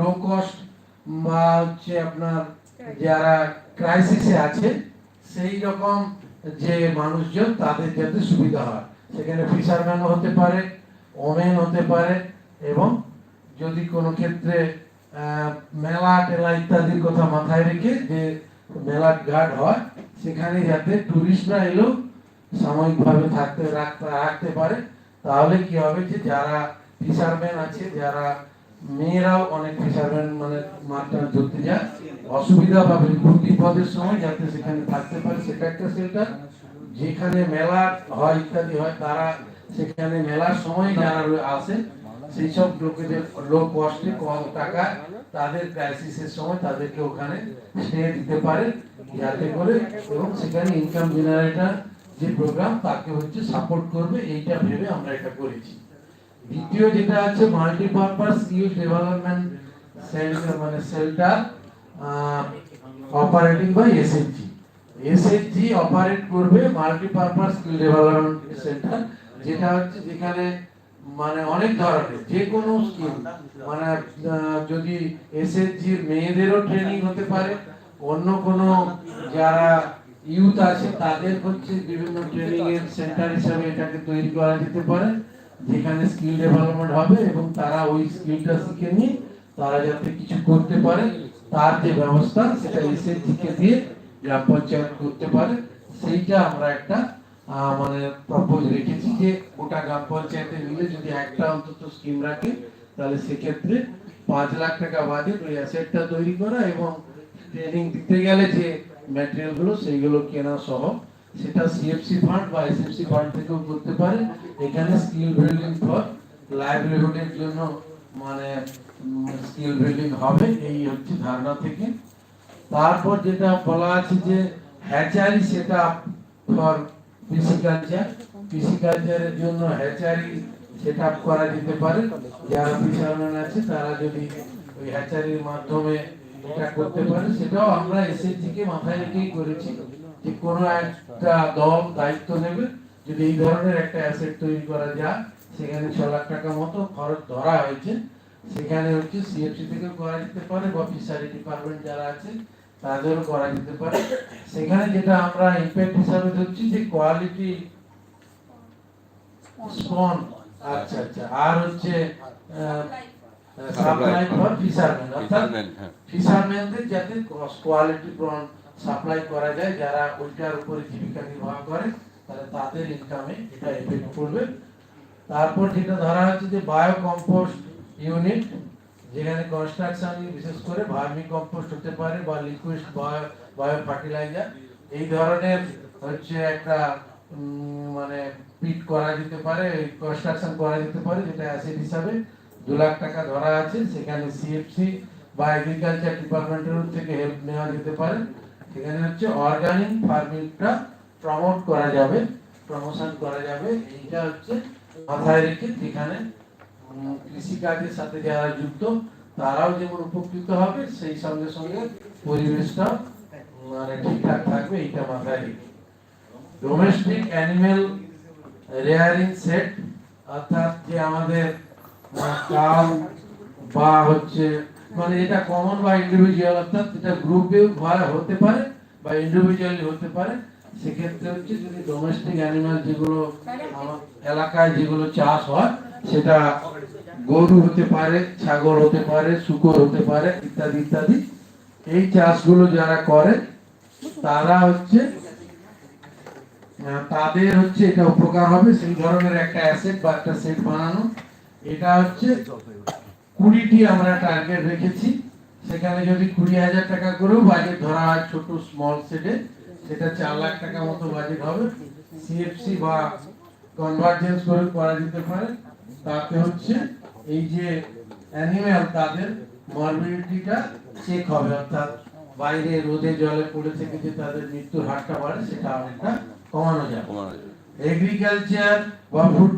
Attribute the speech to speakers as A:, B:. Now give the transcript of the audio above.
A: Low cost বা হচ্ছে আপনার যারা ক্রাইসিসে আছে, সেই রকম যে মানুষজন তাদের যাতে সুবিধা হয়। সেখানে ফিশারম্যানও হতে পারে ওমেন হতে পারে এবং যদি কোনো ক্ষেত্রে মেলা টেলা ইত্যাদির কথা মাথায় রেখে যে মেলা গার্ড হয়, সেখানে যাতে টুরিস্টরা এলেও সাময়িকভাবে থাকতে, রাখতে রাখতে পারে, তাহলে কি হবে যে যারা ফিশারম্যান আছে, যারা মেয়েরাও অনেক মানে মাছটা ধরতে অসুবিধা বা বিপদ বিপদের সময় যাতে সেখানে থাকতে পারে, সেটা একটা শেল্টার যেখানে মেলা হয়, ইত্যাদি হয়, তারা সেখানে মেলার সময় যারা সেই সব লোকেদের লো কস্টে কম টাকা তাদের ক্রাইসিসের সময় তাদেরকে ওখানে দিতে পারে, যাতে করে এবং সেখানে ইনকাম জেনারেটর যে প্রোগ্রাম তাকে হচ্ছে সাপোর্ট করবে। এইটা ভেবে আমরা এটা করেছি। দ্বিতীয় যেটা আছে মাল্টিপারপাস ইউথ ডেভেলপমেন্ট সেন্টার মানে shelter operating by SHG SHG operate করবে মাল্টিপারপাস স্কিল ডেভেলপমেন্ট সেন্টার যেটা হচ্ছে যেখানে মানে অনেক ধরনের যে কোনো স্কিল মানে যদি এসএইচজি মেয়েদেরও ট্রেনিং হতে পারে, অন্য কোনো যারা ইউথ আছে, তাদের হচ্ছে বিভিন্ন ট্রেনিং এর সেন্টার হিসাবে এটাকে তৈরি করা যেতে পারে। যেখানে স্কিল ডেভেলপমেন্ট হবে এবং তারা ওই স্কিলটা শিখে নিয়ে তারা যাতে কিছু করতে পারে, তার যে ব্যবস্থা সেটা এসএসজি কে দিয়ে গ্রাম পঞ্চায়েত করতে পারে, সেইটা আমরা একটা মানে প্রপোজ রেখেছি যে গোটা গ্রাম পঞ্চায়েতে মিলে যদি একটা অন্তত স্কিম রাখে, তাহলে সেক্ষেত্রে পাঁচ লাখ টাকা বাজেট ওই অ্যাসেটটা তৈরি করা এবং ট্রেনিং দিতে গেলে যে ম্যাটেরিয়ালগুলো, সেইগুলো কেনা সহ সেটা সিএফসি ফান্ড বা এসএফসি ফান্ড থেকেও করতে পারে। এখানে স্কিল বিল্ডিং ফর লাইভলিহুডের জন্য মানে স্কিল বিল্ডিং হবে, এই হচ্ছে ধারণা থেকে। তারপর যেটা বলা আছে যে হ্যাচারি সেটা ফর কৃষিকালচার কৃষিকালচারের জন্য হ্যাচারি সেট আপ করা যেতে পারে। যারা ফিশারম্যান আছে, তারা যদি ওই হ্যাচারির মাধ্যমে এটা করতে পারে, সেটাও আমরা এসএসজি কে মাথায় রেখেই করেছি যে কোনো একটা দল দায়িত্ব নেবে। যদি এই ধরনের একটা অ্যাসেট তৈরি করা যায় সেখানে ছ লাখ টাকা মতো খরচ ধরা হয়েছে সেখানে হচ্ছে সিএফসি থেকে করা যেতে পারে বা ফিশারি ডিপার্টমেন্ট যারা আছে তাদেরও করা যেতে পারে। সেখানে যেটা আমরা ইম্প্যাক্ট হিসাবে ধরছি যে কোয়ালিটি স্পন আচ্ছা আচ্ছা। আর হচ্ছে সাপ্লাই ফর ফিশারম্যান অর্থাৎ। ফিশারম্যানদের যাতে কোয়ালিটি প্রন সাপ্লাই করা যায় যারা ওইটার উপরে জীবিকা নির্বাহ করে তাহলে তাদের ইনকামে এটা এফেক্ট পড়বে। তারপর যেটা ধরা হচ্ছে যে বায়ো কম্পোস্ট ইউনিট যেখানে কনস্ট্রাকশন বিশেষ করে ভার্মি কম্পোস্ট হতে পারে বা লিকুইড বায়ো বায়ো ফার্টিলাইজার এই ধরনের হচ্ছে একটা মানে পিট করা যেতে পারে কনস্ট্রাকশন করা যেতে পারে, যেটা অ্যাসেট হিসাবে দু লাখ টাকা ধরা আছে। সেখানে সিএফসি বা এগ্রিকালচার ডিপার্টমেন্টের থেকে হেল্প নেওয়া যেতে পারে। সেখানে হচ্ছে অর্গানিক ফার্মিংটা প্রমোট করা যাবে প্রমোশন করা যাবে। এইটা হচ্ছে মাথায় রেখে যেখানে কৃষিকাজের সাথে যারা যুক্ত, তারাও যেমন উপকৃত হবে, সেই সঙ্গে সঙ্গে পরিবেশটা মানে ঠিকঠাক থাকবে, এইটা মাথায় রেখে। ডোমেস্টিক অ্যানিমেল রেয়ারিং সেট অর্থাৎ যে আমাদের কাউ বা হচ্ছে মানে এটা কমন বা ইন্ডিভিজুয়াল অর্থাৎ এটা গ্রুপেও হতে পারে বা ইন্ডিভিজুয়ালি হতে পারে সেক্ষেত্রে হচ্ছে যদি ডোমেস্টিক অ্যানিমাল যেগুলো এলাকায় যেগুলো চাষ হয়, সেটা গরু হতে পারে, ছাগল হতে পারে, শুকর হতে পারে, ইত্যাদি ইত্যাদি। এই চাষগুলো যারা করে, তারা হচ্ছে তাদের হচ্ছে এটা উপকার হবে। সেই ধরনের একটা অ্যাসেট বা একটা সেট বানানো। এটা হচ্ছে কুড়িটি আমরা টার্গেট রেখেছি। সেখানে যদি কুড়ি হাজার টাকা করেও বাজেট ধরা হয় ছোট স্মল সেটে সেটা চার লাখ টাকা মতো বাজেট হবে। সিএফসি বা কনভার্জেন্স করে করা যেতে পারে। তাতে হচ্ছে এই যে অ্যানিম্যাল তাদের মরবিডিটিটা চেক হবে। অর্থাৎ বাইরে রোদে জলে পড়ে থেকে যে তাদের মৃত্যুর হারটা বাড়ে সেটা অনেকটা কমানো
B: যায়।
A: এগ্রিকালচার বা ফুড